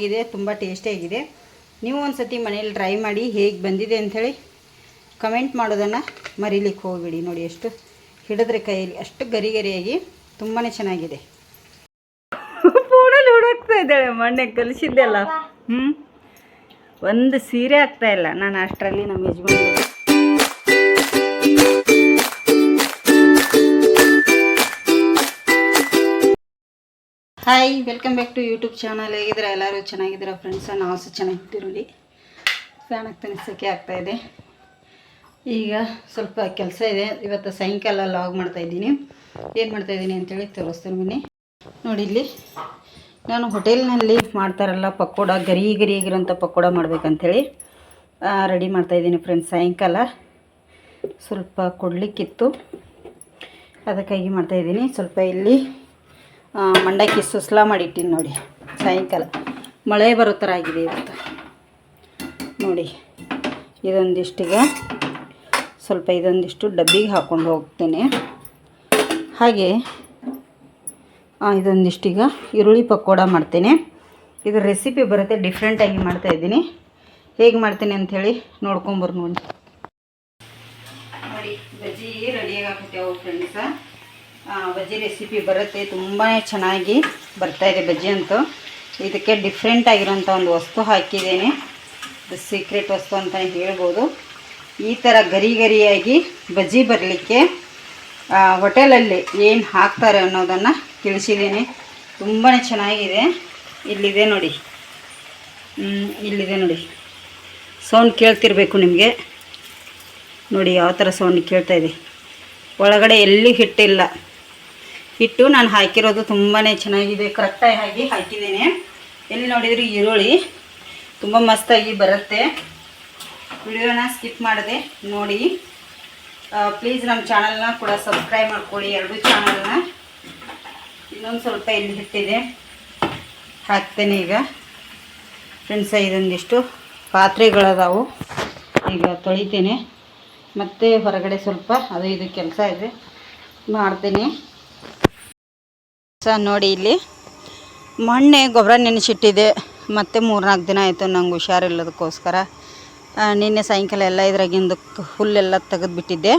ಚೆನ್ನಾಗಿದೆ, ತುಂಬ ಟೇಸ್ಟಿಯಾಗಿದೆ ನೀವು ಒಂದು ಸತಿ ಮನೇಲಿ ಟ್ರೈ ಮಾಡಿ ಹೇಗೆ ಬಂದಿದೆ ಅಂಥೇಳಿ ಕಮೆಂಟ್ ಮಾಡೋದನ್ನು ಮರೀಲಿಕ್ಕೆ ಹೋಗಬೇಡಿ ನೋಡಿ ಎಷ್ಟು ಹಿಡಿದ್ರೆ ಕೈಯಲ್ಲಿ ಅಷ್ಟು ಗರಿ ಗರಿಯಾಗಿ ತುಂಬಾ ಚೆನ್ನಾಗಿದೆ. ಫೋನಲ್ಲಿ ಹುಡುಕ್ತಾ ಇದ್ದಾಳೆ ಮೊನ್ನೆ, ಕಲಿಸಿದ್ದೆಲ್ಲ. ಹ್ಞೂ ಒಂದು ಸೀರೆ ಆಗ್ತಾ ಇಲ್ಲ. ನಾನು ಅಷ್ಟರಲ್ಲಿ ನಮ್ಮ ಯಜಮಾನ್ hi welcome back to YouTube channel ಹೇಗಿದ್ರೆ ಎಲ್ಲರೂ ಚೆನ್ನಾಗಿದ್ದೀರಾ? ಫ್ರೆಂಡ್ಸ ನಾವು ಸಹ ಚೆನ್ನಾಗಿದ್ದೀರಿ ಫ್ಯಾನ್ ಆಗ್ತಾನೆ ಸೆಕೆ ಆಗ್ತಾ ಇದೆ. ಈಗ ಸ್ವಲ್ಪ ಕೆಲಸ ಇದೆ. ಇವತ್ತು ಸಾಯಂಕಾಲ ಲಾಗ್ ಮಾಡ್ತಾಯಿದ್ದೀನಿ ಏನು ಮಾಡ್ತಾ ಇದ್ದೀನಿ ಅಂತೇಳಿ ತೋರಿಸ್ತೀನಿ ಬನ್ನಿ. ನೋಡಿ ಇಲ್ಲಿ, ನಾನು ಹೋಟೆಲ್ನಲ್ಲಿ ಮಾಡ್ತಾರಲ್ಲ, ಪಕೋಡ, ಗರಿ ಗರಿಯಾಗಿರೋಂಥ ಪಕೋಡ ಮಾಡಬೇಕಂಥೇಳಿ ರೆಡಿ ಮಾಡ್ತಾಯಿದ್ದೀನಿ ಫ್ರೆಂಡ್ಸ್ ಸಾಯಂಕಾಲ. ಸ್ವಲ್ಪ ಕೊಡಲಿಕ್ಕಿತ್ತು. ಅದಕ್ಕಾಗಿ ಮಾಡ್ತಾಯಿದ್ದೀನಿ ಸ್ವಲ್ಪ ಇಲ್ಲಿ ಮಂಡಕ್ಕಿ ಸುಸ್ಲ ಮಾಡಿಟ್ಟಿನಿ ನೋಡಿ. ಸಾಯಂಕಾಲ. ಮಳೆ ಬರೋ ಥರ ಆಗಿದೆ ಇವತ್ತು. ನೋಡಿ, ಇದೊಂದಿಷ್ಟಿಗೆ ಸ್ವಲ್ಪ ಇದೊಂದಿಷ್ಟು ಡಬ್ಬಿಗೆ ಹಾಕ್ಕೊಂಡು ಹೋಗ್ತೇನೆ. ಹಾಗೆ ಇದೊಂದಿಷ್ಟೀಗ ಈರುಳ್ಳಿ ಪಕೋಡ ಮಾಡ್ತೇನೆ. ಇದು ರೆಸಿಪಿ ಬರುತ್ತೆ ಡಿಫ್ರೆಂಟಾಗಿ ಮಾಡ್ತಾಯಿದ್ದೀನಿ ಹೇಗೆ ಮಾಡ್ತೀನಿ ಅಂಥೇಳಿ ನೋಡ್ಕೊಂಬರ್ ನೋಡಿ ನೋಡಿ, ಬಜ್ಜಿ ರೆಡಿಯಾಗಿ ಹಾಕುತ್ತೇವೆ ಫ್ರೆಂಡ್ಸ ಬಜ್ಜಿ ರೆಸಿಪಿ ಬರುತ್ತೆ, ತುಂಬಾ ಚೆನ್ನಾಗಿ ಬರ್ತಾಯಿದೆ ಬಜ್ಜಿ ಅಂತೂ. ಇದಕ್ಕೆ ಡಿಫ್ರೆಂಟ್ ಆಗಿರೋಂಥ ಒಂದು ವಸ್ತು ಹಾಕಿದ್ದೇನೆ. ಇದು ಸೀಕ್ರೆಟ್ ವಸ್ತು ಅಂತ ಹೇಳ್ಬೋದು. ಈ ಥರ ಗರಿ ಗರಿಯಾಗಿ ಬಜ್ಜಿ ಬರಲಿಕ್ಕೆ ಹೋಟೆಲಲ್ಲಿ ಏನು ಹಾಕ್ತಾರೆ ಅನ್ನೋದನ್ನು ತಿಳಿಸಿದ್ದೀನಿ. ತುಂಬಾ ಚೆನ್ನಾಗಿದೆ. ಇಲ್ಲಿದೆ ನೋಡಿ. ಇಲ್ಲಿದೆ ನೋಡಿ. ಸೌಂಡ್ ಕೇಳ್ತಿರ್ಬೇಕು ನಿಮಗೆ. ನೋಡಿ, ಯಾವ ಥರ ಸೌಂಡ್ ಕೇಳ್ತಾಯಿದೆ ಇದೆ. ಒಳಗಡೆ ಎಲ್ಲಿ ಹಿಟ್ಟಿಲ್ಲ. ಹಿಟ್ಟು ನಾನು ಹಾಕಿರೋದು ತುಂಬಾ ಚೆನ್ನಾಗಿದೆ, ಕರೆಕ್ಟಾಗಿ ಹಾಕಿ ಹಾಕಿದ್ದೀನಿ. ಎಲ್ಲಿ ನೋಡಿದ್ರೆ ಈರುಳ್ಳಿ ತುಂಬ ಮಸ್ತಾಗಿ ಬರುತ್ತೆ. ವಿಡಿಯೋನ ಸ್ಕಿಪ್ ಮಾಡಿದೆ ನೋಡಿ. ಪ್ಲೀಸ್ ನಮ್ಮ ಚಾನಲ್ನ ಕೂಡ ಸಬ್ಸ್ಕ್ರೈಬ್ ಮಾಡ್ಕೊಳ್ಳಿ, ಎರಡು ಚಾನಲ್ನ. ಇನ್ನೊಂದು ಸ್ವಲ್ಪ ಇಲ್ಲಿ ಹಿಟ್ಟಿದೆ. ಹಾಕ್ತೇನೆ ಈಗ. ಫ್ರೆಂಡ್ಸ, ಇದೊಂದಿಷ್ಟು ಪಾತ್ರೆಗಳದಾವು. ಈಗ ತೊಳಿತೇನೆ. ಮತ್ತೆ ಹೊರಗಡೆ ಸ್ವಲ್ಪ ಅದು ಇದು ಕೆಲಸ ಇದೆ. ಮಾಡ್ತೇನೆ. ಸ ನೋಡಿ ಇಲ್ಲಿ. ಮೊನ್ನೆ ಗೊಬ್ಬರ ನೆನೆಸಿಟ್ಟಿದೆ ಮತ್ತು ಮೂರ್ನಾಲ್ಕು ದಿನ ಆಯಿತು ನಂಗೆ ಹುಷಾರಿಲ್ಲದಕ್ಕೋಸ್ಕರ. ನಿನ್ನೆ ಸಾಯಂಕಾಲ ಎಲ್ಲ ಇದ್ರಾಗಿಂದು ಹುಲ್ಲೆಲ್ಲ ತೆಗೆದುಬಿಟ್ಟಿದ್ದೆ.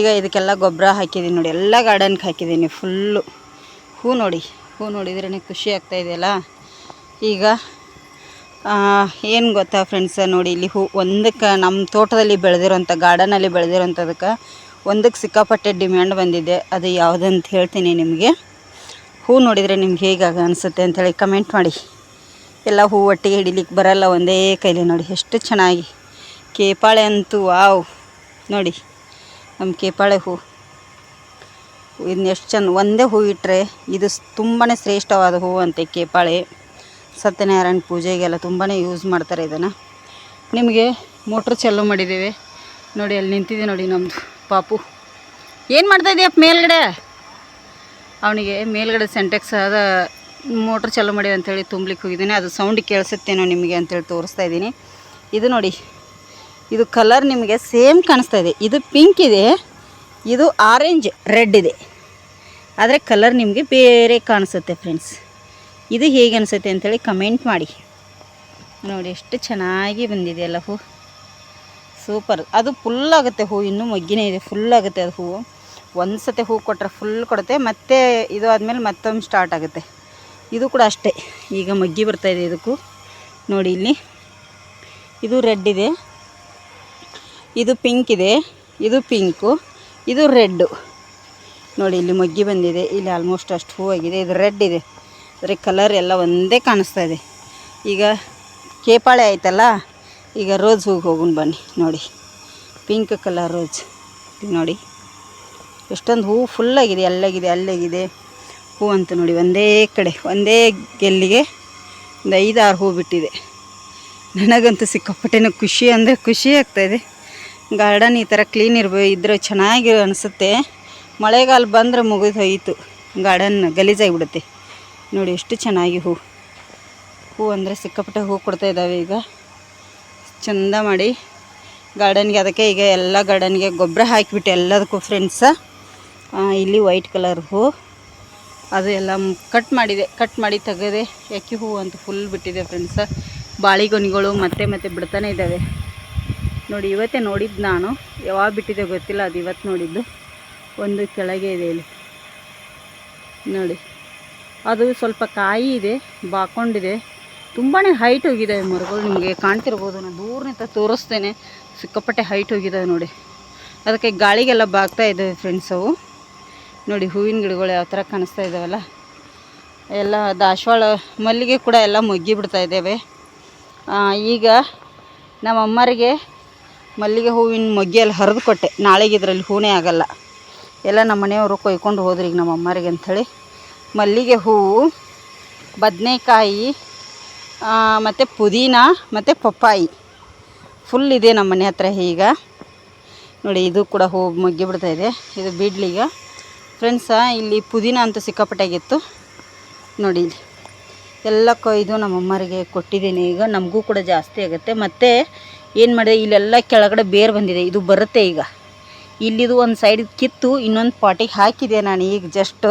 ಈಗ ಇದಕ್ಕೆಲ್ಲ ಗೊಬ್ಬರ ಹಾಕಿದ್ದೀನಿ ನೋಡಿ, ಎಲ್ಲ ಗಾರ್ಡನ್ಗೆ ಹಾಕಿದ್ದೀನಿ ಫುಲ್ಲು. ಹೂ ನೋಡಿ, ಹೂ ನೋಡಿದ್ರೇ ಖುಷಿ ಆಗ್ತಾಯಿದೆಯಲ್ಲ ಈಗ ಏನು ಗೊತ್ತಾ ಫ್ರೆಂಡ್ಸ ನೋಡಿ ಇಲ್ಲಿ ಹೂ, ಒಂದಕ್ಕೆ ನಮ್ಮ ತೋಟದಲ್ಲಿ ಬೆಳೆದಿರೋಂಥ ಗಾರ್ಡನಲ್ಲಿ ಬೆಳೆದಿರೋಂಥದಕ್ಕೆ ಒಂದಕ್ಕೆ ಸಿಕ್ಕಾಪಟ್ಟೆ ಡಿಮ್ಯಾಂಡ್ ಬಂದಿದೆ. ಅದು ಯಾವುದಂತ ಹೇಳ್ತೀನಿ ನಿಮಗೆ. ಹೂ ನೋಡಿದರೆ ನಿಮ್ಗೆ ಹೇಗಾಗ ಅನಿಸುತ್ತೆ ಅಂಥೇಳಿ ಕಮೆಂಟ್ ಮಾಡಿ. ಎಲ್ಲ ಹೂ ಒಟ್ಟಿಗೆ ಹಿಡಿಲಿಕ್ಕೆ ಬರಲ್ಲ, ಒಂದೇ ಕೈಲಿ ನೋಡಿ. ಎಷ್ಟು ಚೆನ್ನಾಗಿ. ಕೇಪಾಳೆ ಅಂತೂ ವಾವ್. ನೋಡಿ, ನಮ್ಮ ಕೇಪಾಳೆ ಹೂ. ಇದನ್ನ ಎಷ್ಟು ಚೆನ್ನ ಒಂದೇ ಹೂ ಇಟ್ಟರೆ ಇದು ತುಂಬಾ ಶ್ರೇಷ್ಠವಾದ ಹೂ ಅಂತೆ ಕೇಪಾಳೆ. ಸತ್ಯನಾರಾಯಣ ಪೂಜೆಗೆಲ್ಲ ತುಂಬಾ ಯೂಸ್ ಮಾಡ್ತಾರೆ ಇದನ್ನು. ನಿಮಗೆ ಮೋಟ್ರ್ ಚಾಲು ಮಾಡಿದ್ದೇವೆ. ನೋಡಿ, ಅಲ್ಲಿ ನಿಂತಿದೆ ನೋಡಿ ನಮ್ಮದು ಪಾಪು. ಏನು ಮಾಡ್ತಾ ಇದೆಯಪ್ಪ ಮೇಲ್ಗಡೆ? ಅವನಿಗೆ ಮೇಲ್ಗಡೆ ಸೆಂಟೆಕ್ಸ್ ಆದ ಮೋಟ್ರ್ ಚಾಲೂ ಮಾಡಿ ಅಂತೇಳಿ ತುಂಬಲಿಕ್ಕೆ ಹೋಗಿದ್ದೀನಿ ಅದು ಸೌಂಡ್ ಕೇಳಿಸುತ್ತೇನೋ ನಿಮಗೆ ಅಂತೇಳಿ ತೋರಿಸ್ತಾ ಇದ್ದೀನಿ. ಇದು ನೋಡಿ, ಇದು ಕಲರ್ ನಿಮಗೆ ಸೇಮ್ ಕಾಣಿಸ್ತಾ ಇದೆ. ಇದು ಪಿಂಕ್ ಇದೆ, ಇದು ಆರೆಂಜ್ ರೆಡ್ ಇದೆ. ಆದರೆ ಕಲರ್ ನಿಮಗೆ ಬೇರೆ ಕಾಣಿಸುತ್ತೆ ಫ್ರೆಂಡ್ಸ್ ಇದು ಹೇಗೆ ಅನಿಸುತ್ತೆ ಅಂತೇಳಿ ಕಮೆಂಟ್ ಮಾಡಿ. ನೋಡಿ, ಎಷ್ಟು ಚೆನ್ನಾಗಿ ಬಂದಿದೆ ಅಲ್ಲ ಹೂ. ಸೂಪರ್ ಅದು ಫುಲ್ ಆಗುತ್ತೆ ಹೂ, ಇನ್ನೂ ಮಗ್ಗಿನೇ ಇದೆ. ಫುಲ್ ಆಗುತ್ತೆ ಅದು ಹೂವು. ಒಂದು ಸತಿ ಹೂ ಕೊಟ್ಟರೆ ಫುಲ್ ಕೊಡುತ್ತೆ. ಮತ್ತೆ ಇದು ಆದಮೇಲೆ ಮತ್ತೊಮ್ಮೆ ಸ್ಟಾರ್ಟ್ ಆಗುತ್ತೆ. ಇದು ಕೂಡ ಅಷ್ಟೇ. ಈಗ ಮಗ್ಗಿ ಬರ್ತಾಯಿದೆ ಇದಕ್ಕೂ. ನೋಡಿ ಇಲ್ಲಿ. ಇದು ರೆಡ್ ಇದೆ. ಇದು ಪಿಂಕ್ ಇದೆ. ಇದು ಪಿಂಕು ಇದು ರೆಡ್ಡು ನೋಡಿ ಇಲ್ಲಿ ಮಗ್ಗಿ ಬಂದಿದೆ. ಇಲ್ಲಿ ಆಲ್ಮೋಸ್ಟ್ ಅಷ್ಟು ಹೂವಾಗಿದೆ ಇದು ರೆಡ್ ಇದೆ. ಅದರ ಕಲರ್ ಎಲ್ಲ ಒಂದೇ ಕಾಣಿಸ್ತಾ ಇದೆ. ಈಗ ಕೇಪಾಳೆ ಆಯ್ತಲ್ಲ? ಈಗ ರೋಜ್ ಹೂಗೆ ಹೋಗೋಣ ಬನ್ನಿ. ನೋಡಿ. ಪಿಂಕ್ ಕಲರ್ ರೋಜ್ ನೋಡಿ. ಎಷ್ಟೊಂದು ಹೂವು ಫುಲ್ಲಾಗಿದೆ ಅಲ್ಲಾಗಿದೆ ಅಲ್ಲಾಗಿದೆ. ಹೂ ಅಂತ ನೋಡಿ, ಒಂದೇ ಕಡೆ, ಒಂದೇ ಗೆಲ್ಲಿಗೆ ಒಂದು ಐದಾರು ಹೂ ಬಿಟ್ಟಿದೆ. ನನಗಂತೂ ಸಿಕ್ಕಾಪಟ್ಟೆನೂ ಖುಷಿ ಅಂದರೆ ಖುಷಿ ಆಗ್ತಾಯಿದೆ ಗಾರ್ಡನ್ ಈ ಥರ ಕ್ಲೀನ್ ಇರ್ಬೋ ಇದ್ರೆ ಚೆನ್ನಾಗಿ ಅನಿಸುತ್ತೆ. ಮಳೆಗಾಲ ಬಂದರೆ ಮುಗಿದು ಹೋಯಿತು. ಗಾರ್ಡನ್ ಗಲೀಜಾಗಿಬಿಡುತ್ತೆ. ನೋಡಿ, ಎಷ್ಟು ಚೆನ್ನಾಗಿ ಹೂ. ಹೂ ಅಂದರೆ ಸಿಕ್ಕಾಪಟ್ಟೆ ಹೂ ಕೊಡ್ತಾ ಇದ್ದಾವೆ ಈಗ. ಚಂದ ಮಾಡಿ. ಗಾರ್ಡನ್ಗೆ ಅದಕ್ಕೆ ಈಗ ಎಲ್ಲ ಗಾರ್ಡನ್ಗೆ ಗೊಬ್ಬರ ಹಾಕಿಬಿಟ್ಟು ಎಲ್ಲದಕ್ಕೂ ಫ್ರೆಂಡ್ಸ ಇಲ್ಲಿ ವೈಟ್ ಕಲರ್ ಹೂ. ಅದು ಎಲ್ಲ ಕಟ್ ಮಾಡಿದೆ, ಕಟ್ ಮಾಡಿ ತೆಗೆದೆ. ಯಾಕೆ ಹೂವು ಅಂತ ಫುಲ್ ಬಿಟ್ಟಿದೆ ಫ್ರೆಂಡ್ಸ ಬಾಳೆಗೊನೆಗಳು ಮತ್ತೆ ಮತ್ತೆ ಬಿಡ್ತಾನೆ ಇದ್ದಾವೆ. ನೋಡಿ, ಇವತ್ತೇ ನೋಡಿದ್ದು ನಾನು. ಯಾವಾಗ ಬಿಟ್ಟಿದೆ ಗೊತ್ತಿಲ್ಲ, ಅದು ಇವತ್ತು ನೋಡಿದ್ದು. ಒಂದು ಕೆಳಗೆ ಇದೆ ಇಲ್ಲಿ. ನೋಡಿ, ಅದು ಸ್ವಲ್ಪ ಕಾಯಿ ಇದೆ ಬಾಕೊಂಡಿದೆ ತುಂಬಾ ಹೈಟ್ ಹೋಗಿದ್ದಾವೆ ಮರಗಳು ನಿಮಗೆ ಕಾಣ್ತಿರ್ಬೋದು. ನಾನು ದೂರನಿಂದ ತೋರಿಸ್ತೇನೆ. ಸಿಕ್ಕಾಪಟ್ಟೆ ಹೈಟ್ ಹೋಗಿದ್ದಾವೆ ನೋಡಿ. ಅದಕ್ಕೆ ಗಾಳಿಗೆಲ್ಲ ಬಾಗ್ತಾ ಇದ್ದಾವೆ ಫ್ರೆಂಡ್ಸ್ ಅವು. ನೋಡಿ ಹೂವಿನ ಗಿಡಗಳು ಯಾವ ಥರ ಕಾಣಿಸ್ತಾ ಇದ್ದಾವಲ್ಲ? ಎಲ್ಲ ದಾಸವಾಳ ಮಲ್ಲಿಗೆ ಕೂಡ ಎಲ್ಲ ಮುಗ್ಗಿ ಬಿಡ್ತಾ ಇದ್ದೇವೆ. ಈಗ ನಮ್ಮ ಅಮ್ಮರಿಗೆ ಮಲ್ಲಿಗೆ ಹೂವಿನ ಮೊಗ್ಗಿಯಲ್ಲಿ ಹರಿದು ಕೊಟ್ಟೆ. ನಾಳೆಗೆ ಇದರಲ್ಲಿ ಹೂನೇ ಆಗಲ್ಲ. ಎಲ್ಲ ನಮ್ಮ ಮನೆಯವರು ಕೊಯ್ಕೊಂಡು ಹೋದ್ರಿ ಈಗ ನಮ್ಮ ಅಮ್ಮರಿಗೆ ಅಂಥೇಳಿ. ಮಲ್ಲಿಗೆ ಹೂವು ಬದನೆಕಾಯಿ ಮತ್ತು ಪುದೀನ, ಮತ್ತು ಪಪ್ಪಾಯಿ. ಫುಲ್ ಇದೆ ನಮ್ಮ ಮನೆ ಹತ್ರ ಈಗ. ನೋಡಿ ಇದು ಕೂಡ ಹೂ ಮೊಗ್ಗಿ ಬಿಡ್ತಾ ಇದೆ. ಇದು ಬಿಡ್ಲೀಗ ಫ್ರೆಂಡ್ಸ ಇಲ್ಲಿ ಪುದೀನ ಅಂತ ಸಿಕ್ಕಾಪಟ್ಟಾಗಿತ್ತು. ನೋಡಿ ಇಲ್ಲಿ. ಎಲ್ಲ ಕೊಯ್ದು ನಮ್ಮ ಅಮ್ಮರಿಗೆ ಕೊಟ್ಟಿದ್ದೀನಿ. ಈಗ ನಮಗೂ ಕೂಡ ಜಾಸ್ತಿ ಆಗುತ್ತೆ. ಮತ್ತು ಏನು ಮಾಡಿದೆ? ಇಲ್ಲೆಲ್ಲ ಕೆಳಗಡೆ ಬೇರು ಬಂದಿದೆ. ಇದು ಬರುತ್ತೆ ಈಗ. ಇಲ್ಲಿದು ಒಂದು ಸೈಡ್ ಕಿತ್ತು, ಇನ್ನೊಂದು ಪಾಟಿಗೆ ಹಾಕಿದೆ ನಾನು ಈಗ ಜಸ್ಟ್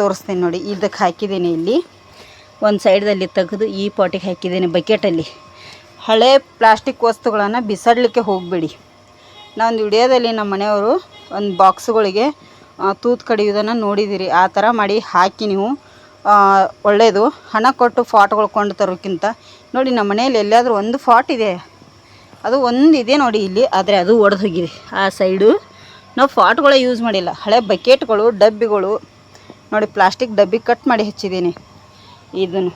ತೋರಿಸ್ತೀನಿ ನೋಡಿ. ಇದಕ್ಕೆ ಹಾಕಿದ್ದೀನಿ ಇಲ್ಲಿ. ಒಂದು ಸೈಡ್ದಲ್ಲಿ ತೆಗೆದು ಈ ಪಾಟಿಗೆ ಹಾಕಿದ್ದೀನಿ ಬಕೆಟಲ್ಲಿ. ಹಳೆ ಪ್ಲಾಸ್ಟಿಕ್ ವಸ್ತುಗಳನ್ನು ಬಿಸಾಡಲಿಕ್ಕೆ ಹೋಗಬೇಡಿ. ನಾವೊಂದು ವಿಡಿಯೋದಲ್ಲಿ ನಮ್ಮ ಮನೆಯವರು ಒಂದು ಬಾಕ್ಸ್ಗಳಿಗೆ ತೂತು ಕಡಿಯೋದನ್ನು ನೋಡಿದ್ದೀರಿ ಆ ಥರ ಮಾಡಿ ಹಾಕಿ ನೀವು ಒಳ್ಳೆಯದು ಹಣ ಕೊಟ್ಟು ಫಾಟ್ಗಳು ಕೊಂಡು ತರೋಕ್ಕಿಂತ ನೋಡಿ ನಮ್ಮ ಮನೆಯಲ್ಲಿ ಎಲ್ಲಾದರೂ ಒಂದು ಫಾಟ್ ಇದೆ. ಅದು ಒಂದು ಇದೆ ನೋಡಿ ಇಲ್ಲಿ, ಆದರೆ ಅದು ಒಡೆದು ಹೋಗಿದೆ. ಆ ಸೈಡು ನಾವು ಫಾಟ್ಗಳೇ ಯೂಸ್ ಮಾಡಿಲ್ಲ. ಹಳೆ ಬಕೆಟ್ಗಳು, ಡಬ್ಬಿಗಳು. ನೋಡಿ ಪ್ಲಾಸ್ಟಿಕ್ ಡಬ್ಬಿ ಕಟ್ ಮಾಡಿ ಹಚ್ಚಿದ್ದೀನಿ ಇದನ್ನು.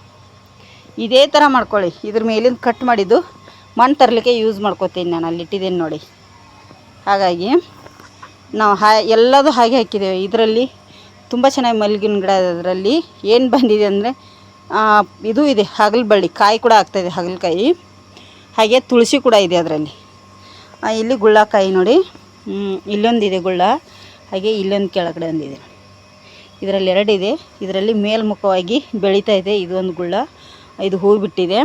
ಇದೇ ಥರ ಮಾಡ್ಕೊಳ್ಳಿ. ಇದ್ರ ಮೇಲಿಂದ ಕಟ್ ಮಾಡಿದ್ದು ಮಣ್ಣು ತರಲಿಕ್ಕೆ ಯೂಸ್ ಮಾಡ್ಕೋತೀನಿ ನಾನು ಅಲ್ಲಿ ಇಟ್ಟಿದ್ದೀನಿ ನೋಡಿ. ಹಾಗಾಗಿ ನಾವು ಹಾ, ಎಲ್ಲದೂ ಹಾಗೆ ಹಾಕಿದ್ದೇವೆ. ಇದರಲ್ಲಿ ತುಂಬ ಚೆನ್ನಾಗಿ ಮಲ್ಲಿಗಿನ ಗಿಡ ಅದರಲ್ಲಿ. ಏನು ಬಂದಿದೆ ಅಂದರೆ ಇದು ಇದೆ ಹಗಲು ಬಳ್ಳಿ ಕಾಯಿ ಕೂಡ ಆಗ್ತಾಯಿದೆ ಹಾಗಲಕಾಯಿ. ಹಾಗೆ ತುಳಸಿ ಕೂಡ ಇದೆ ಅದರಲ್ಲಿ. ಇಲ್ಲಿ ಗುಳ್ಳಕಾಯಿ ನೋಡಿ. ಇಲ್ಲೊಂದಿದೆ ಗುಳ್ಳ. ಹಾಗೆ ಇಲ್ಲೊಂದು ಕೆಳಗಡೆ ಒಂದಿದೆ. ಇದರಲ್ಲಿ ಎರಡಿದೆ. ಇದರಲ್ಲಿ ಮೇಲ್ಮುಖವಾಗಿ ಬೆಳೀತಾ ಇದೆ ಇದೊಂದು ಗುಳ್ಳ. ಇದು ಹೂ ಬಿಟ್ಟಿದೆ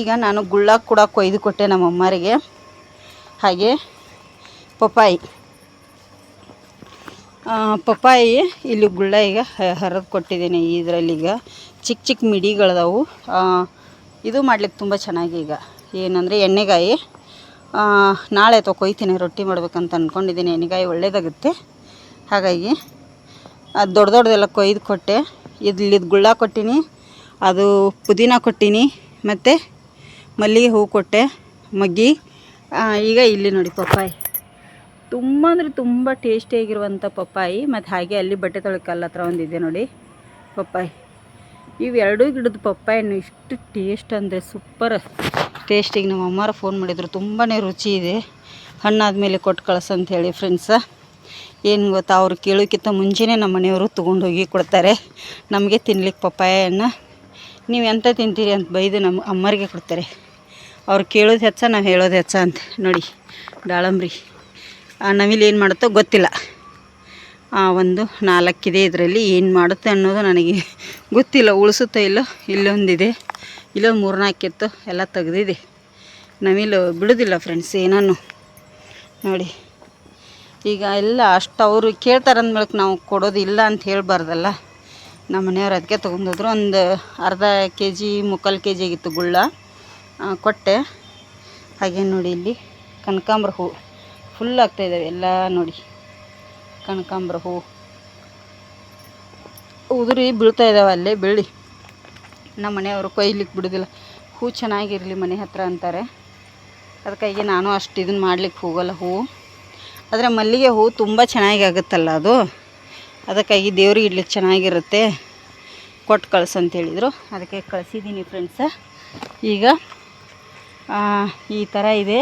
ಈಗ ನಾನು ಗುಳ್ಳ ಕೂಡ ಕೊಯ್ದು ಕೊಟ್ಟೆ ನಮ್ಮ ಅಮ್ಮರಿಗೆ ಹಾಗೆ ಪಪ್ಪಾಯಿ. ಪಪ್ಪಾಯಿ ಇಲ್ಲಿ ಗುಳ್ಳ ಈಗ ಹರಿದು ಕೊಟ್ಟಿದ್ದೀನಿ ಇದರಲ್ಲಿ ಈಗ. ಚಿಕ್ಕ ಚಿಕ್ಕ ಮಿಡಿಗಳದಾವು. ಇದು ಮಾಡ್ಲಿಕ್ಕೆ ತುಂಬ ಚೆನ್ನಾಗಿ ಈಗ. ಏನಂದರೆ ಎಣ್ಣೆಗಾಯಿ. ನಾಳೆ ಅಥವಾ ಕೊಯ್ತೀನಿ, ರೊಟ್ಟಿ ಮಾಡ್ಬೇಕಂತ ಅಂದ್ಕೊಂಡಿದ್ದೀನಿ ಎಣ್ಣೆಗಾಯಿ ಒಳ್ಳೇದಾಗುತ್ತೆ. ಹಾಗಾಗಿ ಅದು ದೊಡ್ಡ ದೊಡ್ಡದೆಲ್ಲ ಕೊಯ್ದು ಕೊಟ್ಟೆ. ಇದ್ಲಿದ್ದು ಗುಳ್ಳ ಕೊಟ್ಟಿನಿ. ಅದು ಪುದೀನ ಕೊಟ್ಟಿನಿ. ಮತ್ತು ಮಲ್ಲಿಗೆ ಹೂ ಕೊಟ್ಟೆ. ಮಗ್ಗಿ. ಈಗ ಇಲ್ಲಿ ನೋಡಿ ಪಪ್ಪಾಯಿ. ತುಂಬ ಅಂದರೆ ತುಂಬ ಟೇಸ್ಟಿಯಾಗಿರುವಂಥ ಪಪ್ಪಾಯಿ, ಮತ್ತು ಹಾಗೆ ಅಲ್ಲಿ ಬಟ್ಟೆ ತೊಳಕಲ್ಲ ಕಲ್ಲ ಹತ್ರ ಒಂದಿದೆ ನೋಡಿ ಪಪ್ಪಾಯಿ. ಇವೆರಡೂ ಗಿಡದ ಪಪ್ಪಾಯನ್ನು ಇಷ್ಟು ಟೇಸ್ಟ್ ಅಂದರೆ ಸೂಪರ್ ಟೇಸ್ಟಿಗೆ ನಮ್ಮ ಅಮ್ಮಾರ ಫೋನ್ ಮಾಡಿದರು ತುಂಬಾ ರುಚಿ ಇದೆ. ಹಣ್ಣಾದ ಮೇಲೆ ಕೊಟ್ಟು ಕಳಿಸಂಥೇಳಿ ಫ್ರೆಂಡ್ಸ ಏನು ಗೊತ್ತಾ, ಅವ್ರು ಕೇಳೋಕ್ಕಿಂತ ಮುಂಚೆನೇ ನಮ್ಮ ಮನೆಯವರು ತೊಗೊಂಡೋಗಿ ಕೊಡ್ತಾರೆ. ನಮಗೆ ತಿನ್ಲಿಕ್ಕೆ ಪಪ್ಪಾಯನ್ನು. ನೀವು ಎಂತ ತಿಂತೀರಿ ಅಂತ ಬೈದು ನಮ್ಮ ಅಮ್ಮರಿಗೆ ಕೊಡ್ತಾರೆ. ಅವ್ರು ಕೇಳೋದು ಹೆಚ್ಚ, ನಾವು ಹೇಳೋದು ಹೆಚ್ಚ ಅಂತ. ನೋಡಿ, ದಾಳಂಬ್ರಿ. ಆ, ನವಿಲು ಏನು ಮಾಡುತ್ತೋ ಗೊತ್ತಿಲ್ಲ. ಆ, ಒಂದು ನಾಲ್ಕಿದೆ ಇದರಲ್ಲಿ ಏನು ಮಾಡುತ್ತೆ ಅನ್ನೋದು ನನಗೆ ಗೊತ್ತಿಲ್ಲ, ಉಳಿಸುತ್ತೋ ಇಲ್ಲೋ, ಇಲ್ಲೊಂದಿದೆ. ಇಲ್ಲೊಂದು ಮೂರ್ನಾಲ್ಕಿತ್ತು ಎಲ್ಲ ತೆಗೆದಿದೆ. ನವಿಲು ಬಿಡೋದಿಲ್ಲ ಫ್ರೆಂಡ್ಸ್ ಏನನ್ನು? ನೋಡಿ, ಈಗ ಎಲ್ಲ ಅಷ್ಟು ಅವರು ಕೇಳ್ತಾರೆ ಅಂದ್ಮೇಲೆ ನಾವು ಕೊಡೋದು ಇಲ್ಲ ಅಂತ ಹೇಳ್ಬಾರ್ದಲ್ಲ. ನಮ್ಮ ಮನೆಯವ್ರು ಅದಕ್ಕೆ ತೊಗೊಂಡೋದ್ರು. ಒಂದು ಅರ್ಧ ಕೆ ಜಿ ಮುಕ್ಕಾಲು ಕೆ ಜಿ ಆಗಿತ್ತು ಗುಳ್ಳ ಕೊಟ್ಟೆ. ಹಾಗೆ ನೋಡಿ ಇಲ್ಲಿ ಕನಕಾಂಬ್ರ ಹೂ. ಫುಲ್ ಆಗ್ತಾಯಿದ್ದಾವೆ ಎಲ್ಲ ನೋಡಿ. ಕನಕಾಂಬ್ರ ಹೂ. ಉದುರಿ ಬೀಳ್ತಾ ಇದ್ದಾವೆ ಅಲ್ಲೇ ಬೆಳ್ಳಿ ನಮ್ಮ ಮನೆಯವರು ಕೊಯ್ಲಿಕ್ಕೆ ಬಿಡೋದಿಲ್ಲ. ಹೂ ಚೆನ್ನಾಗಿರಲಿ ಮನೆ ಹತ್ರ ಅಂತಾರೆ. ಅದಕ್ಕಾಗಿ ನಾನು ಅಷ್ಟು ಇದನ್ನು ಮಾಡ್ಲಿಕ್ಕೆ ಹೋಗಲ್ಲ ಹೂವು ಆದರೆ ಮಲ್ಲಿಗೆ ಹೂ ತುಂಬ ಚೆನ್ನಾಗಿ ಆಗುತ್ತಲ್ಲ ಅದು. ಅದಕ್ಕಾಗಿ ದೇವ್ರಿಗೆ ಇಡ್ಲಿಕ್ಕೆ ಚೆನ್ನಾಗಿರುತ್ತೆ. ಕೊಟ್ಟು ಕಳಿಸು ಅಂತ ಹೇಳಿದರು. ಅದಕ್ಕೆ ಕಳಿಸಿದ್ದೀನಿ ಫ್ರೆಂಡ್ಸ ಈಗ ಈ ಥರ ಇದೆ.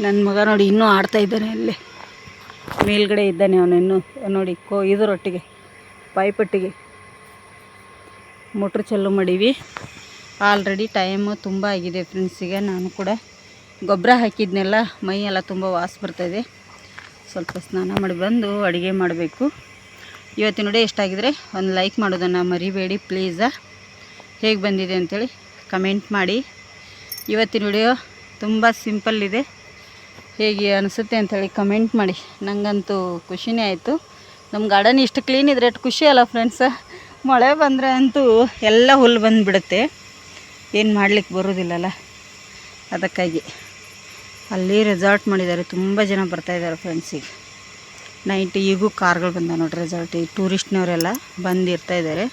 ನನ್ನ ಮಗ ನೋಡಿ ಇನ್ನೂ ಆಡ್ತಾ ಇದ್ದಾನೆ ಅಲ್ಲಿ. ಮೇಲ್ಗಡೆ ಇದ್ದಾನೆ ಅವನು ಇನ್ನೂ. ನೋಡಿ, ಕೋ, ಇದರೊಟ್ಟಿಗೆ, ಪೈಪೊಟ್ಟಿಗೆ. ಮೋಟ್ರ್ ಚಲ್ಲು ಮಾಡೀವಿ. ಆಲ್ರೆಡಿ ಟೈಮು ತುಂಬ ಆಗಿದೆ ಫ್ರೆಂಡ್ಸಿಗೆ ನಾನು ಕೂಡ ಗೊಬ್ಬರ ಹಾಕಿದ್ನೆಲ್ಲ, ಮೈ ಎಲ್ಲ ತುಂಬ ವಾಸ ಬರ್ತಾಯಿದೆ ಸ್ವಲ್ಪ ಸ್ನಾನ ಮಾಡಿ ಬಂದು ಅಡುಗೆ ಮಾಡಬೇಕು. ಇವತ್ತಿನ ನೋಡಿ ಎಷ್ಟಾಗಿದ್ರೆ ಒಂದು ಲೈಕ್ ಮಾಡೋದನ್ನು ಮರಿಬೇಡಿ ಪ್ಲೀಸ ಹೇಗೆ ಬಂದಿದೆ ಅಂಥೇಳಿ ಕಮೆಂಟ್ ಮಾಡಿ. ಇವತ್ತಿನ ವಿಡಿಯೋ ತುಂಬ ಸಿಂಪಲ್ ಇದೆ. ಹೇಗೆ ಅನಿಸುತ್ತೆ ಅಂಥೇಳಿ ಕಮೆಂಟ್ ಮಾಡಿ. ನನಗಂತೂ ಖುಷಿನೇ ಆಯಿತು. ನಮ್ಮ ಗಾರ್ಡನ್ ಇಷ್ಟು ಕ್ಲೀನ್ ಇದ್ರೆ ಎಷ್ಟು ಖುಷಿ ಅಲ್ಲ ಫ್ರೆಂಡ್ಸ ಮಳೆ ಬಂದರೆ ಅಂತೂ ಎಲ್ಲ ಹುಲ್ಲು ಬಂದುಬಿಡುತ್ತೆ. ಏನು ಮಾಡ್ಲಿಕ್ಕೆ ಬರೋದಿಲ್ಲಲ್ಲ. ಅದಕ್ಕಾಗಿ ಅಲ್ಲಿ ರೆಸಾರ್ಟ್ ಮಾಡಿದ್ದಾರೆ. ತುಂಬ ಜನ ಬರ್ತಾ ಇದ್ದಾರೆ ಫ್ರೆಂಡ್ಸಿಗೆ ನೈಟ್ ಈಗೂ ಕಾರ್ಗಳು ಬಂದ ನೋಡಿ ರೆಸಾರ್ಟ್ ಈ ಟೂರಿಸ್ಟ್ನವರೆಲ್ಲ ಬಂದಿರ್ತಾ ಇದ್ದಾರೆ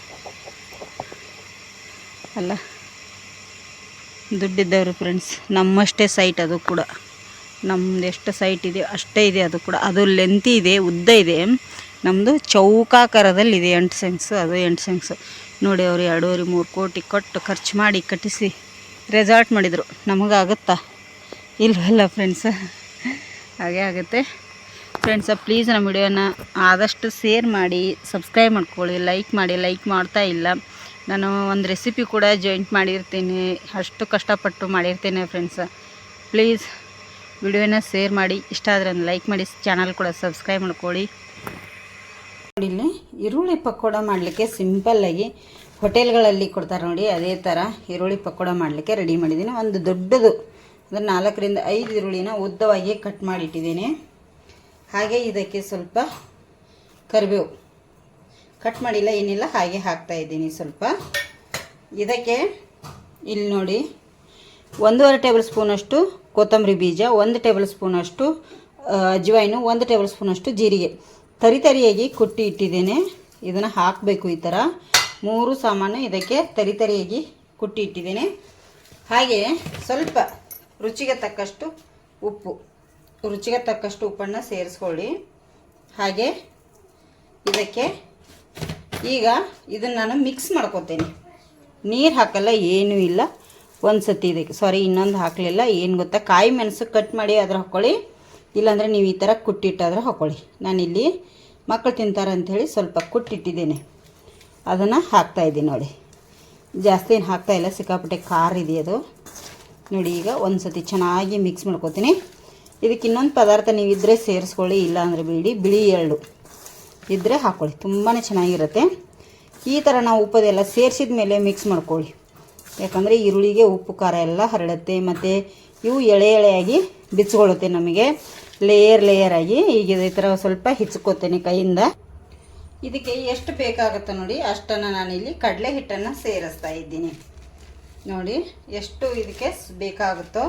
ಅಲ್ಲ. ದುಡ್ಡಿದ್ದವರು ಫ್ರೆಂಡ್ಸ್ ನಮ್ಮಷ್ಟೇ ಸೈಟ್ ಅದು ಕೂಡ. ನಮ್ದು ಎಷ್ಟು ಸೈಟ್ ಇದೆ, ಅಷ್ಟೇ ಇದೆ ಅದು ಕೂಡ. ಅದು ಲೆಂತಿ ಇದೆ, ಉದ್ದ ಇದೆ. ನಮ್ಮದು ಚೌಕಾಕಾರದಲ್ಲಿದೆ ಎಂಟು ಸೆನ್ಸು ಅದು ಎಂಟು ಸೆನ್ಸು ನೋಡಿ ಅವರು ಎರಡೂವರೆ ಮೂರು ಕೋಟಿ ಕೊಟ್ಟು ಖರ್ಚು ಮಾಡಿ ಕಟ್ಟಿಸಿ ರೆಸಾರ್ಟ್ ಮಾಡಿದರು. ನಮಗಾಗುತ್ತಾ? ಇಲ್ವಲ್ಲ ಫ್ರೆಂಡ್ಸ ಹಾಗೆ ಆಗುತ್ತೆ. ಫ್ರೆಂಡ್ಸ ಪ್ಲೀಸ್ ನಮ್ಮ ವಿಡಿಯೋನ ಆದಷ್ಟು ಶೇರ್ ಮಾಡಿ ಸಬ್ಸ್ಕ್ರೈಬ್ ಮಾಡ್ಕೊಳ್ಳಿ ಲೈಕ್ ಮಾಡಿ ಲೈಕ್ ಮಾಡ್ತಾ ಇಲ್ಲ. ನಾನು ಒಂದು ರೆಸಿಪಿ ಕೂಡ ಜಾಯಿಂಟ್ ಮಾಡಿರ್ತೀನಿ. ಅಷ್ಟು ಕಷ್ಟಪಟ್ಟು ಮಾಡಿರ್ತೀನಿ ಫ್ರೆಂಡ್ಸ ಪ್ಲೀಸ್ ವಿಡಿಯೋನ ಶೇರ್ ಮಾಡಿ. ಇಷ್ಟ ಆದರೆ ಒಂದು ಲೈಕ್ ಮಾಡಿ, ಚಾನಲ್ ಕೂಡ ಸಬ್ಸ್ಕ್ರೈಬ್ ಮಾಡ್ಕೊಳ್ಳಿ. ನೋಡಿ ಇಲ್ಲಿ ಈರುಳ್ಳಿ ಪಕೋಡ ಮಾಡಲಿಕ್ಕೆ ಸಿಂಪಲ್ಲಾಗಿ ಹೋಟೆಲ್ಗಳಲ್ಲಿ ಕೊಡ್ತಾರೆ ನೋಡಿ, ಅದೇ ಥರ ಈರುಳ್ಳಿ ಪಕೋಡ ಮಾಡಲಿಕ್ಕೆ ರೆಡಿ ಮಾಡಿದ್ದೀನಿ. ಒಂದು ದೊಡ್ಡದು ಅಂದರೆ ನಾಲ್ಕರಿಂದ ಐದು ಈರುಳ್ಳಿನ ಉದ್ದವಾಗಿ ಕಟ್ ಮಾಡಿಟ್ಟಿದ್ದೀನಿ. ಹಾಗೆ ಇದಕ್ಕೆ ಸ್ವಲ್ಪ ಕರಿಬೇವು. ಕಟ್ ಮಾಡಿಲ್ಲ, ಏನಿಲ್ಲ, ಹಾಗೆ ಹಾಕ್ತಾ ಇದ್ದೀನಿ ಸ್ವಲ್ಪ. ಇದಕ್ಕೆ ಇಲ್ಲಿ ನೋಡಿ ಒಂದೂವರೆ ಟೇಬಲ್ ಸ್ಪೂನಷ್ಟು ಕೊತ್ತಂಬರಿ ಬೀಜ, ಒಂದು ಟೇಬಲ್ ಸ್ಪೂನಷ್ಟು ಅಜ್ವಾಯ್ನು ಒಂದು ಟೇಬಲ್ ಸ್ಪೂನಷ್ಟು ಜೀರಿಗೆ. ತರಿತರಿಯಾಗಿ ಕುಟ್ಟಿ ಇಟ್ಟಿದ್ದೇನೆ. ಇದನ್ನು ಹಾಕಬೇಕು ಈ ಥರ ಮೂರು ಸಾಮಾನು ಇದಕ್ಕೆ ತರಿತರಿಯಾಗಿ ಕುಟ್ಟಿ ಇಟ್ಟಿದ್ದೇನೆ. ಹಾಗೆ ಸ್ವಲ್ಪ ರುಚಿಗೆ ತಕ್ಕಷ್ಟು ಉಪ್ಪು. ರುಚಿಗೆ ತಕ್ಕಷ್ಟು ಉಪ್ಪನ್ನು ಸೇರಿಸ್ಕೊಳ್ಳಿ. ಹಾಗೆ ಇದಕ್ಕೆ ಈಗ ಇದನ್ನು ನಾನು ಮಿಕ್ಸ್ ಮಾಡ್ಕೊತೇನೆ. ನೀರು ಹಾಕಲ್ಲ, ಏನೂ ಇಲ್ಲ. ಒಂದು ಸತಿ ಇದಕ್ಕೆ ಸಾರಿ ಇನ್ನೊಂದು ಹಾಕಲಿಲ್ಲ, ಏನು ಗೊತ್ತಾ? ಕಾಯಿ ಮೆಣಸು ಕಟ್ ಮಾಡಿ ಅದ್ರ ಹಾಕ್ಕೊಳ್ಳಿ ಇಲ್ಲಾಂದರೆ ನೀವು ಈ ಥರ ಕುಟ್ಟಿಟ್ಟಾದ್ರೆ ಹಾಕ್ಕೊಳ್ಳಿ ನಾನಿಲ್ಲಿ ಮಕ್ಕಳು ತಿಂತಾರೆ ಅಂಥೇಳಿ ಸ್ವಲ್ಪ ಕುಟ್ಟಿಟ್ಟಿದ್ದೀನಿ. ಅದನ್ನು ಹಾಕ್ತಾಯಿದ್ದೀನಿ ನೋಡಿ. ಜಾಸ್ತಿ ಏನು ಹಾಕ್ತಾಯಿಲ್ಲ ಸಿಕ್ಕಾಪಟ್ಟೆ ಖಾರ ಇದೆ ಅದು. ನೋಡಿ, ಈಗ ಒಂದು ಸತಿ ಚೆನ್ನಾಗಿ ಮಿಕ್ಸ್ ಮಾಡ್ಕೋತೀನಿ. ಇದಕ್ಕೆ ಇನ್ನೊಂದು ಪದಾರ್ಥ ನೀವು ಇದ್ದರೆ ಸೇರಿಸ್ಕೊಳ್ಳಿ, ಇಲ್ಲಾಂದರೆ ಬಿಡಿ. ಬಿಳಿ ಎಳ್ಳು ಇದ್ದರೆ ಹಾಕ್ಕೊಳ್ಳಿ ತುಂಬಾ ಚೆನ್ನಾಗಿರುತ್ತೆ. ಈ ಥರ ನಾವು ಉಪ್ಪದೆಲ್ಲ ಸೇರಿಸಿದ ಮೇಲೆ ಮಿಕ್ಸ್ ಮಾಡ್ಕೊಳ್ಳಿ. ಯಾಕಂದರೆ ಈರುಳ್ಳಿಗೆ ಉಪ್ಪು, ಖಾರ ಎಲ್ಲ ಹರಡುತ್ತೆ. ಮತ್ತು ಇವು ಎಳೆ ಎಳೆಯಾಗಿ ಬಿಚ್ಚಿಕೊಳ್ಳುತ್ತೆ ನಮಗೆ. ಲೇಯರ್ ಲೇಯರ್ ಆಗಿ ಈಗ ಈ ಥರ ಸ್ವಲ್ಪ ಹಿಚ್ಕೋತೇನೆ ಕೈಯಿಂದ. ಇದಕ್ಕೆ ಎಷ್ಟು ಬೇಕಾಗುತ್ತೆ ನೋಡಿ, ಅಷ್ಟನ್ನು ನಾನಿಲ್ಲಿ ಕಡಲೆ ಹಿಟ್ಟನ್ನು ಸೇರಿಸ್ತಾ ಇದ್ದೀನಿ. ನೋಡಿ, ಎಷ್ಟು ಇದಕ್ಕೆ ಬೇಕಾಗುತ್ತೋ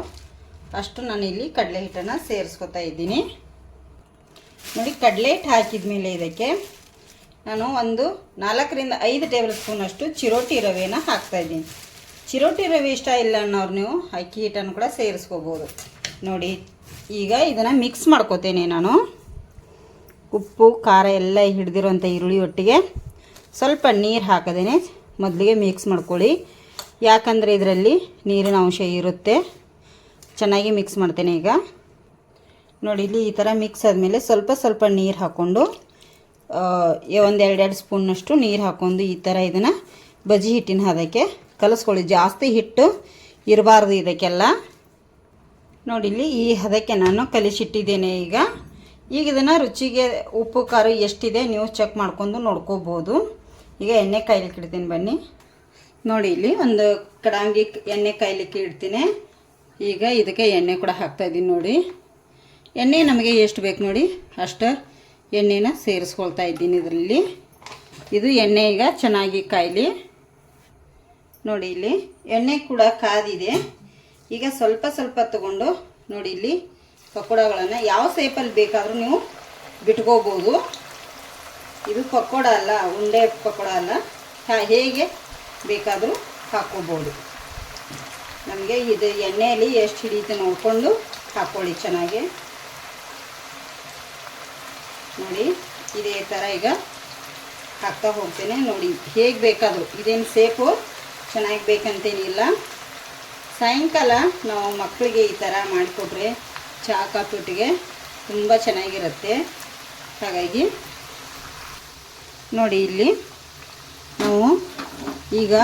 ಅಷ್ಟು ನಾನಿಲ್ಲಿ ಕಡಲೆ ಹಿಟ್ಟನ್ನು ಸೇರಿಸ್ಕೊತಾ ಇದ್ದೀನಿ. ನೋಡಿ ಕಡಲೆ ಹಿಟ್ಟು ಹಾಕಿದ ಮೇಲೆ ಇದಕ್ಕೆ ನಾನು ಒಂದು ನಾಲ್ಕರಿಂದ ಐದು ಟೇಬಲ್ ಸ್ಪೂನಷ್ಟು ಚಿರೋಟಿ ರವೆನ ಹಾಕ್ತಾಯಿದ್ದೀನಿ ಚಿರೋಟಿ ರವೆ ಇಷ್ಟ ಇಲ್ಲ ಅನ್ನೋರು ನೀವು ಅಕ್ಕಿ ಹಿಟ್ಟನ್ನು ಕೂಡ ಸೇರಿಸ್ಕೋಬೋದು. ನೋಡಿ, ಈಗ ಇದನ್ನು ಮಿಕ್ಸ್ ಮಾಡ್ಕೋತೇನೆ ನಾನು. ಉಪ್ಪು, ಖಾರ ಎಲ್ಲ ಹಿಡ್ದಿರೋಂಥ ಈರುಳ್ಳಿ ಒಟ್ಟಿಗೆ. ಸ್ವಲ್ಪ ನೀರು ಹಾಕದೇನೆ ಮೊದಲಿಗೆ ಮಿಕ್ಸ್ ಮಾಡ್ಕೊಳ್ಳಿ. ಯಾಕಂದರೆ ಇದರಲ್ಲಿ ನೀರಿನ ಅಂಶ ಇರುತ್ತೆ. ಚೆನ್ನಾಗಿ ಮಿಕ್ಸ್ ಮಾಡ್ತೇನೆ ಈಗ. ನೋಡಿ, ಇಲ್ಲಿ ಈ ಥರ ಮಿಕ್ಸ್ ಆದಮೇಲೆ ಸ್ವಲ್ಪ ಸ್ವಲ್ಪ ನೀರು ಹಾಕ್ಕೊಂಡು ಒಂದು ಎರಡೆರಡು ಸ್ಪೂನ್ನಷ್ಟು ನೀರು ಹಾಕ್ಕೊಂಡು ಈ ಥರ ಇದನ್ನು ಬಜ್ಜಿ ಹಿಟ್ಟಿನ ಹದಕ್ಕೆ ಕಲಿಸ್ಕೊಳ್ಳಿ. ಜಾಸ್ತಿ ಹಿಟ್ಟು ಇರಬಾರ್ದು ಇದಕ್ಕೆಲ್ಲ. ನೋಡಿ, ಇಲ್ಲಿ ಈ ಹದಕ್ಕೆ ನಾನು ಕಲಿಸಿಟ್ಟಿದ್ದೇನೆ ಈಗ. ಈಗ ಇದನ್ನು ರುಚಿಗೆ ಉಪ್ಪು, ಖಾರ ಎಷ್ಟಿದೆ ನೀವು ಚೆಕ್ ಮಾಡ್ಕೊಂಡು ನೋಡ್ಕೋಬೋದು. ಈಗ ಎಣ್ಣೆ ಕಾಯ್ಲಿಕ್ಕೆ ಇಡ್ತೀನಿ ಬನ್ನಿ. ನೋಡಿ, ಇಲ್ಲಿ ಒಂದು ಕಡಾಂಗಿ ಎಣ್ಣೆ ಕಾಯ್ಲಿಕ್ಕೆ ಇಡ್ತೀನಿ. ಈಗ ಇದಕ್ಕೆ ಎಣ್ಣೆ ಕೂಡ ಹಾಕ್ತಾಯಿದ್ದೀನಿ ನೋಡಿ. ಎಣ್ಣೆ ನಮಗೆ ಎಷ್ಟು ಬೇಕು ನೋಡಿ? ಅಷ್ಟು ಎಣ್ಣೆನ ಸೇರಿಸ್ಕೊಳ್ತಾ ಇದ್ದೀನಿ ಇದರಲ್ಲಿ. ಇದು ಎಣ್ಣೆ ಈಗ ಚೆನ್ನಾಗಿ ಕಾಯಲಿ. ನೋಡಿ ಇಲ್ಲಿ ಎಣ್ಣೆ ಕೂಡ ಕಾದಿದೆ. ಈಗ ಸ್ವಲ್ಪ ಸ್ವಲ್ಪ ತಗೊಂಡು ನೋಡಿ ಇಲ್ಲಿ ಪಕೋಡಗಳನ್ನು ಯಾವ ಸೇಪಲ್ಲಿ ಬೇಕಾದರೂ ನೀವು ಬಿಟ್ಕೋಬೋದು. ಇದು ಪಕೋಡ ಅಲ್ಲ, ಉಂಡೆ ಪಕೋಡ ಅಲ್ಲ. ಹೇಗೆ ಬೇಕಾದರೂ ಹಾಕ್ಕೋಬೋದು. ನಮಗೆ ಇದು ಎಣ್ಣೆಯಲ್ಲಿ ಎಷ್ಟು ಹಿಡಿಯುತ್ತೆ ನೋಡಿಕೊಂಡು ಹಾಕ್ಕೊಳ್ಳಿ ಚೆನ್ನಾಗಿ. ನೋಡಿ, ಇದೇ ಥರ ಈಗ ಹಾಕ್ತಾ ಹೋಗ್ತೇನೆ. ನೋಡಿ, ಹೇಗೆ ಬೇಕಾದರೂ ಇದೇನು ಸೇಪು ಚೆನ್ನಾಗಿ ಬೇಕಂತೇನಿಲ್ಲ ಸಾಯಂಕಾಲ ನಾವು ಮಕ್ಕಳಿಗೆ ಈ ಥರ ಮಾಡಿಕೊಟ್ರೆ ಚಹಾ ಕಾಪಿಟ್ಟಿಗೆ ತುಂಬ ಚೆನ್ನಾಗಿರುತ್ತೆ. ಹಾಗಾಗಿ ನೋಡಿ ಇಲ್ಲಿ ನಾವು ಈಗ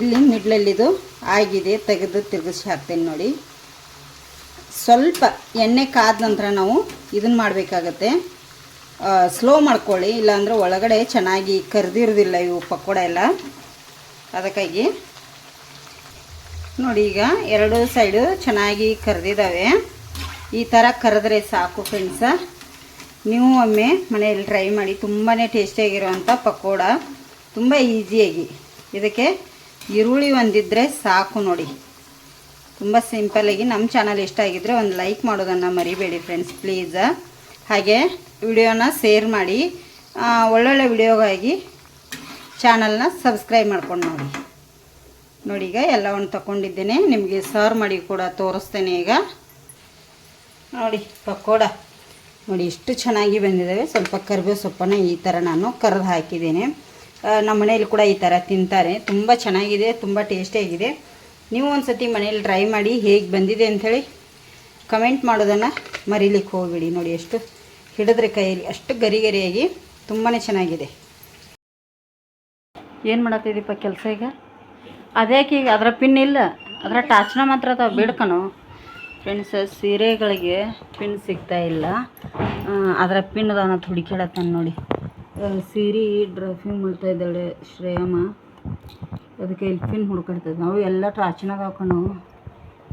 ಇಲ್ಲಿ ಮಿಡ್ಲಲ್ಲಿದು ಆಗಿದೆ, ತೆಗೆದು ತಿರುಗಿಸಿ ಹಾಕ್ತೇನೆ ನೋಡಿ. ಸ್ವಲ್ಪ ಎಣ್ಣೆ ಕಾದ ನಂತರ ನಾವು ಇದನ್ನು ಮಾಡಬೇಕಾಗತ್ತೆ. ಸ್ಲೋ ಮಾಡ್ಕೊಳ್ಳಿ, ಇಲ್ಲಾಂದ್ರೆ ಒಳಗಡೆ ಚೆನ್ನಾಗಿ ಕರೆದಿರೋದಿಲ್ಲ ಇವು ಪಕೋಡ ಎಲ್ಲ. ಅದಕ್ಕಾಗಿ. ನೋಡಿ ಈಗ ಎರಡು ಸೈಡು ಚೆನ್ನಾಗಿ ಕರೆದಿದ್ದಾವೆ ಈ ಥರ ಕರೆದ್ರೆ ಸಾಕು ಫ್ರೆಂಡ್ಸ ನೀವು ಒಮ್ಮೆ ಮನೆಯಲ್ಲಿ ಟ್ರೈ ಮಾಡಿ ತುಂಬಾ ಟೇಸ್ಟಿಯಾಗಿರುವಂಥ ಪಕೋಡ. ತುಂಬ ಈಸಿಯಾಗಿ ಇದಕ್ಕೆ ಈರುಳ್ಳಿ ಒಂದಿದ್ದರೆ ಸಾಕು ನೋಡಿ. ತುಂಬ ಸಿಂಪಲ್ಲಾಗಿ ನಮ್ಮ ಚಾನಲ್ ಇಷ್ಟ ಆಗಿದ್ದರೆ ಒಂದು ಲೈಕ್ ಮಾಡೋದನ್ನು ಮರಿಬೇಡಿ ಫ್ರೆಂಡ್ಸ್ ಪ್ಲೀಸ್ ಹಾಗೆ ವಿಡಿಯೋನ ಶೇರ್ ಮಾಡಿ ಒಳ್ಳೊಳ್ಳೆ ವಿಡಿಯೋಗಾಗಿ ಚಾನಲ್ನ ಸಬ್ಸ್ಕ್ರೈಬ್ ಮಾಡ್ಕೊಂಡು ನೋಡಿ. ನೋಡಿ ಈಗ ಎಲ್ಲವನ್ನು ತಗೊಂಡಿದ್ದೇನೆ ನಿಮಗೆ ಸರ್ವ್ ಮಾಡಿ ಕೂಡ ತೋರಿಸ್ತೇನೆ ಈಗ. ನೋಡಿ, ಪಕೋಡ. ನೋಡಿ ಎಷ್ಟು ಚೆನ್ನಾಗಿ ಬಂದಿದ್ದಾವೆ ಸ್ವಲ್ಪ ಕರಿಬೇವು ಸೊಪ್ಪನ್ನು ಈ ಥರ ನಾನು ಕರೆದು ಹಾಕಿದ್ದೇನೆ. ನಮ್ಮ ಮನೆಯಲ್ಲಿ ಕೂಡ ಈ ಥರ ತಿಂತಾರೆ. ತುಂಬ ಚೆನ್ನಾಗಿದೆ, ತುಂಬ ಟೇಸ್ಟಿಯಾಗಿದೆ ನೀವು ಒಂದು ಸತಿ ಮನೇಲಿ ಟ್ರೈ ಮಾಡಿ ಹೇಗೆ ಬಂದಿದೆ ಅಂಥೇಳಿ ಕಮೆಂಟ್ ಮಾಡೋದನ್ನು ಮರೀಲಿಕ್ಕೆ ಹೋಗಬೇಡಿ. ನೋಡಿ, ಎಷ್ಟು ಹಿಡಿದ್ರೆ ಕೈಯಲ್ಲಿ ಅಷ್ಟು ಗರಿ ಗರಿಯಾಗಿ ತುಂಬಾ ಚೆನ್ನಾಗಿದೆ. ಏನು ಮಾಡತ್ತಿದ್ದೀಪ ಕೆಲಸ ಈಗ? ಅದ್ಯಾಕೆ ಈಗ ಅದರ ಪಿನ್ ಇಲ್ಲ. ಅದರ ಟಾಚ್ನ ಮಾತ್ರ ಅದಾವೆ ಬಿಡ್ಕನು ಫ್ರೆಂಡ್ಸ್ ಸೀರೆಗಳಿಗೆ ಪಿನ್ ಸಿಗ್ತಾ ಇಲ್ಲ. ಅದರ ಪಿನ್ ಅದ ಅಂತ ಹುಡುಕ್ಯಾಡತ್ತಾನ ನೋಡಿ. ಸೀರೆ ಡ್ರಫಿಂಗ್ ಮಾಡ್ತಾ ಇದ್ದಾಳೆ ಶ್ರೇಯಮ್ಮ. ಅದಕ್ಕೆ ಇಲ್ಲಿ ಪಿನ್ ಹುಡ್ಕಾಡ್ತದೆ ನಾವು ಎಲ್ಲ ಟಾಚ್ನಾಗ ಹಾಕೊಂಡು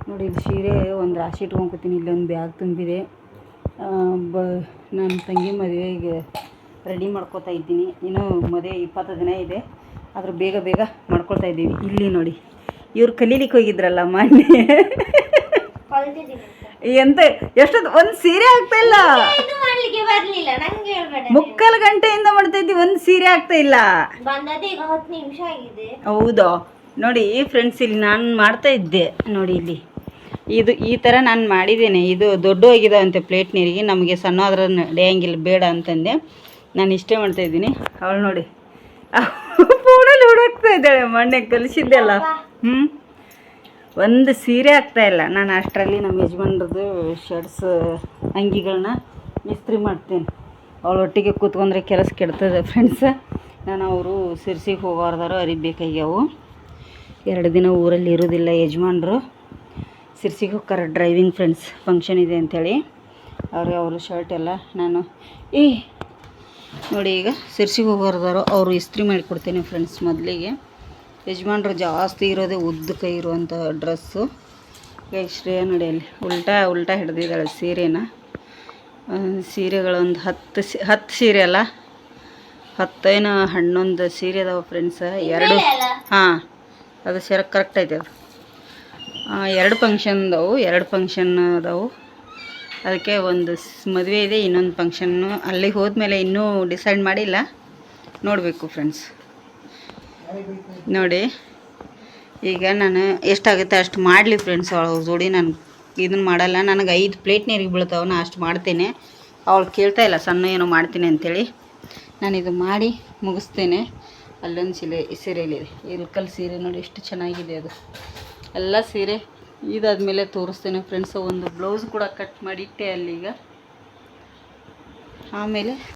ನೋಡಿ ಇಲ್ಲಿ ಸೀರೆ ಒಂದು ರಾಶಿ ಇಟ್ಕೊಂಡ್ಕೊತೀನಿ ಇಲ್ಲಿ ಒಂದು ಬ್ಯಾಗ್ ತುಂಬಿದೆ. ಬ ನನ್ನ ತಂಗಿ ಮದುವೆಗೆ ರೆಡಿ ಮಾಡ್ಕೋತಾ ಇದ್ದೀನಿ. ಇನ್ನೂ ಮದುವೆ ಇಪ್ಪತ್ತು ದಿನ ಇದೆ. ಆದ್ರೆ ಬೇಗ ಬೇಗ ಮಾಡ್ಕೊಳ್ತಾ ಇದ್ದೀವಿ. ಇಲ್ಲಿ ನೋಡಿ ಇವ್ರು ಕಲೀಲಿಕ್ಕೆ ಹೋಗಿದ್ರಲ್ಲ ಮೊನ್ನೆ. ಎಂತ ಎಷ್ಟೊತ್ತು ಒಂದು ಸೀರೆ ಆಗ್ತಾ ಇಲ್ಲ. ಮುಕ್ಕಲ್ ಗಂಟೆಯಿಂದ ಮಾಡ್ತಾ ಇದ್ದೀವಿ ಒಂದು ಸೀರೆ ಆಗ್ತಾ ಇಲ್ಲ. ಹೌದಾ? ನೋಡಿ ಫ್ರೆಂಡ್ಸ್ ಇಲ್ಲಿ ನಾನು ಮಾಡ್ತಾ ಇದ್ದೆ. ನೋಡಿ ಇಲ್ಲಿ. ಇದು ಈ ಥರ ನಾನು ಮಾಡಿದ್ದೇನೆ. ಇದು ದೊಡ್ಡ ಹೋಗಿದಾವಂತೆ ಪ್ಲೇಟ್ ನೀರಿಗೆ ನಮಗೆ ಸಣ್ಣ ಆದ್ರೆ ನಡೆಯಂಗಿಲ್ಲ ಬೇಡ ಅಂತಂದೆ. ನಾನು ಇಷ್ಟೇ ಮಾಡ್ತಾ ಇದ್ದೀನಿ. ಅವಳು ನೋಡಿ ಫೋನಲ್ಲಿ ಹುಡುಕ್ತಾ ಇದ್ದಾಳೆ ಮೊನ್ನೆ ಕಲಿಸಿದ್ದೆಲ್ಲ. ಹ್ಞೂ ಒಂದು ಸೀರೆ ಆಗ್ತಾ ಇಲ್ಲ. ನಾನು ಅಷ್ಟರಲ್ಲಿ ನಮ್ಮ ಯಜಮಾನ್ರದ್ದು ಶರ್ಟ್ಸ್ ಅಂಗಿಗಳನ್ನ ಇಸ್ತ್ರಿ ಮಾಡ್ತೀನಿ. ಅವಳೊಟ್ಟಿಗೆ ಕೂತ್ಕೊಂಡ್ರೆ ಕೆಲಸ ಕೆಡ್ತದೆ ಫ್ರೆಂಡ್ಸ್ ನಾನು ಅವರು ಸಿರ್ಸಿಗೆ ಹೋಗೋರ್ದಾರು ಅರಿಬೇಕಾಗ್ಯಾವು. ಎರಡು ದಿನ ಊರಲ್ಲಿ ಇರೋದಿಲ್ಲ ಯಜಮಾನ್ರು. ಸಿರ್ಸಿಗೆ ಹೋಗ್ತಾರೆ ಡ್ರೈವಿಂಗ್ ಫ್ರೆಂಡ್ಸ್ ಫಂಕ್ಷನ್ ಇದೆ ಅಂಥೇಳಿ ಅವ್ರಿಗೆ ಅವರು ಶರ್ಟ್ ಎಲ್ಲ ನಾನು ಏ ನೋಡಿ ಈಗ ಸಿರ್ಸಿಗೆ ಹೋಗೋರ್ದಾರು ಅವರು ಇಸ್ತ್ರಿ ಮಾಡಿಕೊಡ್ತೀನಿ ಫ್ರೆಂಡ್ಸ್ ಮೊದಲಿಗೆ. ಯಜಮಾನ್ರು ಜಾಸ್ತಿ ಇರೋದೇ ಉದ್ದ ಕೈ ಇರುವಂಥ ಡ್ರೆಸ್ಸು ಈಗ ಶ್ರೇಯ ನೋಡಿ ಅಲ್ಲಿ ಉಲ್ಟಾ ಉಲ್ಟಾ ಹಿಡ್ದಿದ್ದಾಳೆ ಸೀರೆನ. ಸೀರೆಗಳೊಂದು ಹತ್ತು ಸಿ, ಹತ್ತು ಸೀರೆ ಅಲ್ಲ? ಹತ್ತೇನೋ ಹನ್ನೊಂದು ಸೀರೆ ಅದಾವೆ ಫ್ರೆಂಡ್ಸ್ ಎರಡು, ಹಾಂ, ಅದು ಸೀರೆ ಕರೆಕ್ಟ್ ಐತೆ ಅದು. ಎರಡು ಫಂಕ್ಷನ್ ಅದಾವು ಎರಡು ಫಂಕ್ಷನ್ ಅದಾವು. ಅದಕ್ಕೆ ಒಂದು ಮದುವೆ ಇದೆ, ಇನ್ನೊಂದು ಫಂಕ್ಷನ್ನು. ಅಲ್ಲಿಗೆ ಹೋದ್ಮೇಲೆ ಇನ್ನೂ ಡಿಸೈಡ್ ಮಾಡಿಲ್ಲ. ನೋಡಬೇಕು ಫ್ರೆಂಡ್ಸ್. ನೋಡಿ, ಈಗ ನಾನು ಎಷ್ಟಾಗುತ್ತೆ ಅಷ್ಟು ಮಾಡಲಿ ಫ್ರೆಂಡ್ಸ್ ಅವಳ ಜೋಡಿ. ನಾನು ಇದನ್ನು ಮಾಡಲ್ಲ. ನನಗೆ ಐದು ಪ್ಲೇಟ್ ನೀರಿಗೆ ಬೀಳ್ತಾವೆ ನಾನು ಅಷ್ಟು ಮಾಡ್ತೇನೆ. ಅವಳು ಕೇಳ್ತಾ ಇಲ್ಲ, ಸಣ್ಣ ಏನೋ ಮಾಡ್ತೀನಿ ಅಂಥೇಳಿ ನಾನು ಇದು ಮಾಡಿ ಮುಗಿಸ್ತೇನೆ. ಅಲ್ಲೊಂದು ಸೀರೆ ಸೀರೆಯಲ್ಲಿದೆ ಇಲ್ಕಲ್ ಸೀರೆ ನೋಡಿ, ಎಷ್ಟು ಚೆನ್ನಾಗಿದೆ ಅದು. ಎಲ್ಲ ಸೀರೆ ಇದಾದ್ಮೇಲೆ ತೋರಿಸ್ತೇನೆ ಫ್ರೆಂಡ್ಸು ಒಂದು ಬ್ಲೌಸ್ ಕೂಡ ಕಟ್ ಮಾಡಿಟ್ಟೆ ಅಲ್ಲಿಗ. ಆಮೇಲೆ